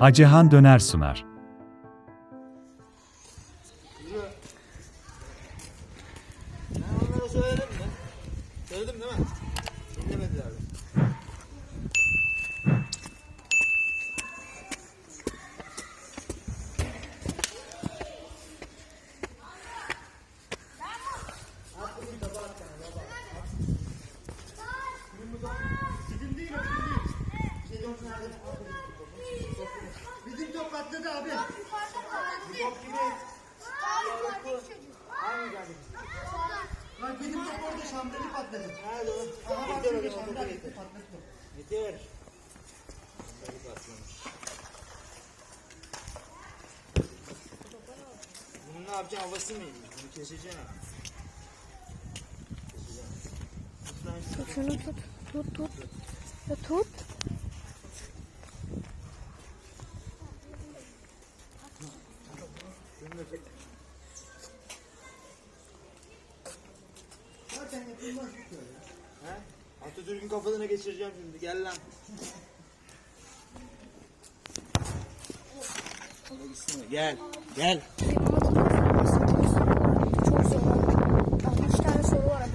Hacehan Döner sunar. Ben onlara söyledim mi? Söyledim değil mi? Hangi geldi? Lan bizim top orada şamdeli patladı. Nerede o? Aha bak şurada şamdeli patladı. Getir. Şamdeli patlamış. Bunu ne yapacaksın? Havası mı yedin? Bunu keseceksin. Keseceksin. Tut şunu. Tut. Tut tut. Ya tut. Şunu da çek. He? Atatürk'ün kafasına geçireceğim şimdi. Gel lan. Gel. Gel.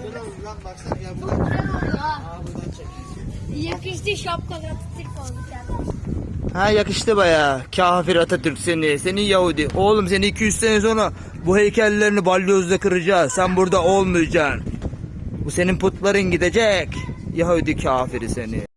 Oğlum lan baksana gel buradan. Aa buradan çek. Yakıştı şapkalı Atatürk oldu kendisi. Ha yakıştı baya. Kafir Atatürk seni. Seni Yahudi. Oğlum seni 200 sene sonra bu heykellerini balyozla kıracağız. Sen burada olmayacaksın. Bu senin putların gidecek. Yahudi kafiri seni.